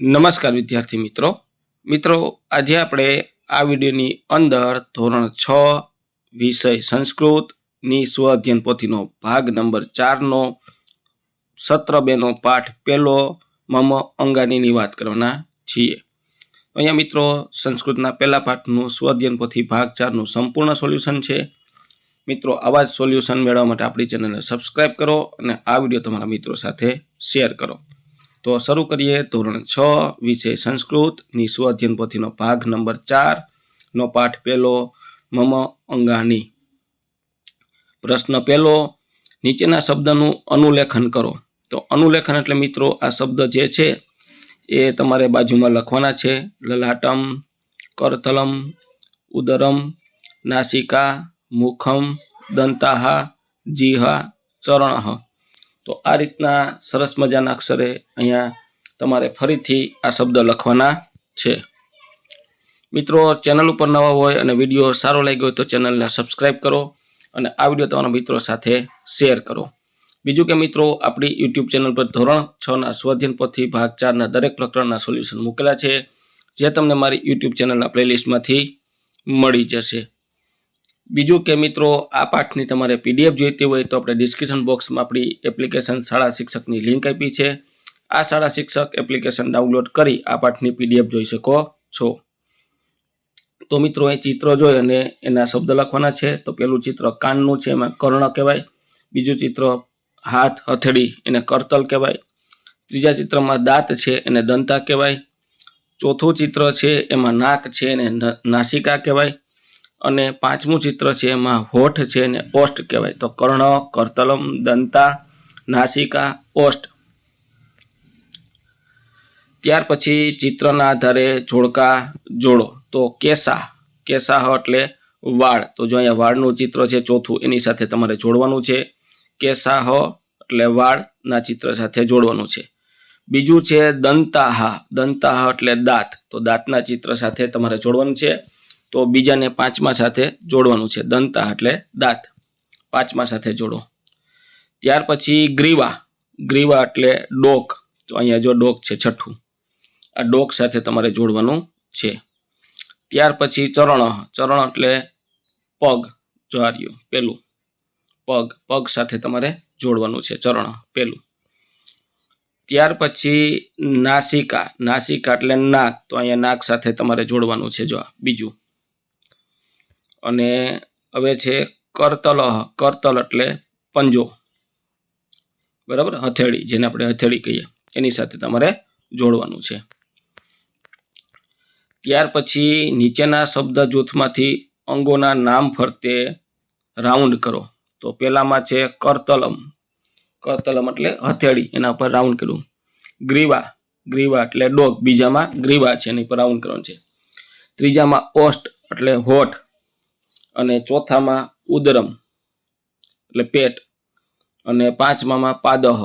નમસ્કાર વિદ્યાર્થી મિત્રો. મિત્રો, આજે આપણે આ વિડીયોની અંદર ધોરણ છ વિષય સંસ્કૃતની સ્વ અધ્યયન પોથીનો ભાગ નંબર ચારનો સત્ર બેનો પાઠ પહેલો મમ અંગાનીની વાત કરવાના છીએ. અહીંયા મિત્રો, સંસ્કૃતના પહેલા પાઠનું સ્વ અધ્યયન પોથી ભાગ ચારનું સંપૂર્ણ સોલ્યુશન છે. મિત્રો, આવા જ સોલ્યુશન મેળવવા માટે આપણી ચેનલને સબસ્ક્રાઇબ કરો અને આ વીડિયો તમારા મિત્રો સાથે શેર કરો. તો શરૂ કરીએ ધોરણ છ વિષય સંસ્કૃતની નિસ્વ અધ્યયન પોથીનો ભાગ નંબર ચાર નો પાઠ પહેલો, મમ અંગાની. પ્રશ્ન પહેલો, નીચેના શબ્દનું અનુલેખન કરો. તો અનુલેખન એટલે મિત્રો આ શબ્દ જે છે એ તમારે બાજુમાં લખવાના છે. લલાટમ કરતલમ ઉદરમ, નાસિકા, મુખમ, દંતાહા, જીહા, ચરણહ. તો આ રીતના સરસ મજાના અક્ષરે અહીંયા તમારે ફરીથી આ શબ્દ લખવાના છે. મિત્રો, ચેનલ ઉપર નવા હોય અને વીડિયો સારો લાગ્યો હોય તો ચેનલને સબસ્ક્રાઈબ કરો અને આ વીડિયો તમારા મિત્રો સાથે શેર કરો. બીજું કે મિત્રો, આપણી યુટ્યુબ ચેનલ પર ધોરણ છ ના સ્વધ્યન પોથી ભાગ ચારના દરેક પ્રકરણના સોલ્યુશન મૂકેલા છે. જે તમને મારી યુટ્યુબ ચેનલના પ્લેલિસ્ટમાંથી મળી જશે. બીજું કે મિત્રો, આ પાઠની તમારે પીડીએફ જોઈતી હોય તો આપણે ડિસ્ક્રિપ્શન બોક્સમાં આપણી એપ્લિકેશન શાળા શિક્ષકની લિંક આપી છે. આ શાળા શિક્ષક એપ્લિકેશન ડાઉનલોડ કરી આ પાઠની પીડીએફ જોઈ શકો છો. તો મિત્રો એ ચિત્રો જોઈ અને એના શબ્દ લખવાના છે. તો પેલું ચિત્ર કાનનું છે, એમાં કર્ણ કહેવાય. બીજું ચિત્ર હાથ, હથેળી, એને કરતલ કહેવાય. ત્રીજા ચિત્રમાં દાંત છે, એને દંતા કહેવાય. ચોથું ચિત્ર છે, એમાં નાક છે, એને નાસિકા કહેવાય. અને પાંચમું ચિત્ર છે એમાં હોઠ છે એને ઓષ્ટ કહેવાય. તો કર્ણ, કરતલમ, દંતા, નાસિકા, ઓષ્ટ. ત્યાર પછી ચિત્રના આધારે જોડકા, જોડો. તો કેસા. કેસાહ એટલે વાળ. તો જો અહીંયા વાળનું ચિત્ર છે ચોથું, એની સાથે તમારે જોડવાનું છે. કેસાહ એટલે વાળના ચિત્ર સાથે જોડવાનું છે. બીજું છે દંતાહા. દંતાહ એટલે દાંત. તો દાંતના ચિત્ર સાથે તમારે જોડવાનું છે. તો બીજાને પાંચમા સાથે જોડવાનું છે. દંતા એટલે દાંત. પાંચમા સાથે જોડો. ત્યાર પછી ગ્રીવા. ગ્રીવા એટલે ડોક. તો અહીંયા જો ડોક છે છઠ્ઠું. આ ડોક સાથે તમારે જોડવાનું છે. ત્યાર પછી ચરણ. ચરણ એટલે પગ. જો પેલું. પગ. પગ સાથે તમારે જોડવાનું છે. ચરણ. પેલું. ત્યાર પછી નાસિકા. નાસિકા એટલે નાક. તો અહીંયા નાક સાથે તમારે જોડવાનું છે. જો બીજું. અને હવે છે કરતલ કરતલ એટલે પંજો. બરાબર? હથેળી, જેને આપણે હથેળી કહીએ. એની સાથે તમારે જોડવાનું છે. ત્યાર પછી નીચેના શબ્દ જૂથમાંથી અંગોના નામ ફરતે રાઉન્ડ કરો. તો પેલામાં છે કરતલમ. કરતલમ એટલે હથેળી, એના પર રાઉન્ડ કરવું ગ્રીવા ગ્રીવા એટલે ડોગ. બીજામાં ગ્રીવા છે, એની પર રાઉન્ડ કરવાનું છે. ત્રીજામાં ઓસ્ટ એટલે હોઠ. અને ચોથામાં ઉદરમ, એટલે પેટ, અને પાંચમામાં પાદહ.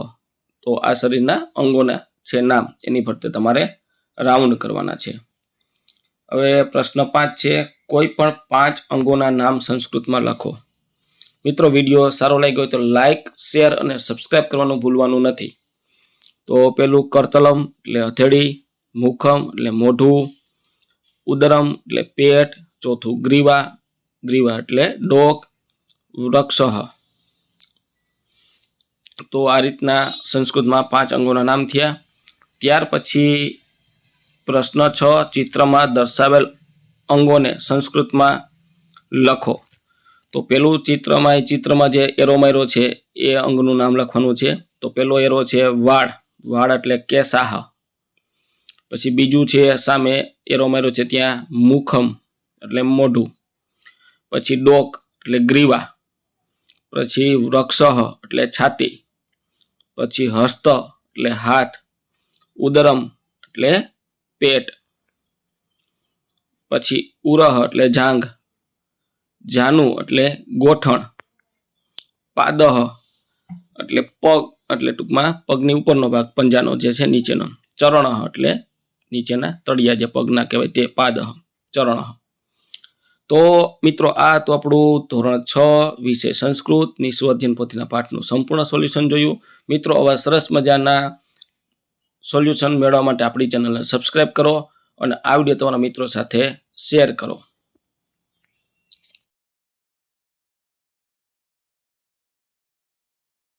તો આ શરીરના અંગોના છે નામ, એની ફરતે તમારે રાઉન્ડ કરવાના છે. હવે પ્રશ્ન પાંચ છે, કોઈ પણ પાંચ અંગોના નામ સંસ્કૃતમાં લખો. મિત્રો, વીડિયો સારો લાગ્યો હોય તો લાઇક શેર અને સબસ્ક્રાઇબ કરવાનું ભૂલવાનું નથી. તો પેલું કરતલમ, એટલે હથેળી, મુખમ, એટલે મોઢું, ઉદરમ, એટલે પેટ, ચોથું ગ્રીવા ગ્રીવા એટલે ડોક વૃક્ષ. તો આ રીતના સંસ્કૃતમાં પાંચ અંગોના નામ થયા. ત્યાર પછી પ્રશ્ન છ, ચિત્રમાં દર્શાવેલ અંગોને સંસ્કૃતમાં લખો. તો પેલું ચિત્રમાં, એ ચિત્રમાં જે એરો માર્યો છે, એ અંગનું નામ લખવાનું છે. તો પેલો એરો છે વાળ. વાળ એટલે કેસાહ પછી બીજું છે સામે એરો માર્યો છે ત્યાં મુખમ એટલે મોઢું. પછી ડોક એટલે ગ્રીવા, પછી વૃક્ષ એટલે છાતી, પછી હસ્ત એટલે હાથ, ઉદરમ એટલે પેટ, પછી ઉરહ એટલે જાંઘ, જાનું એટલે ગોઠણ, પાદહ એટલે પગ, એટલે ટૂંકમાં પગની ઉપરનો ભાગ પંજાનો જે છે નીચેનો, ચરણ એટલે નીચેના તળિયા જે પગના કહેવાય તે પાદહ, ચરણ. તો મિત્રો, આ તો આપણું ધોરણ છ વિષય સંસ્કૃતની સ્વઅધ્યયન પોથીના પાઠનું સંપૂર્ણ સોલ્યુશન જોયું. મિત્રો, આવા સરસ મજાના સોલ્યુશન મેળવવા માટે આપણી ચેનલને સબસ્ક્રાઇબ કરો અને આ વીડિયો તમારા મિત્રો સાથે શેર કરો.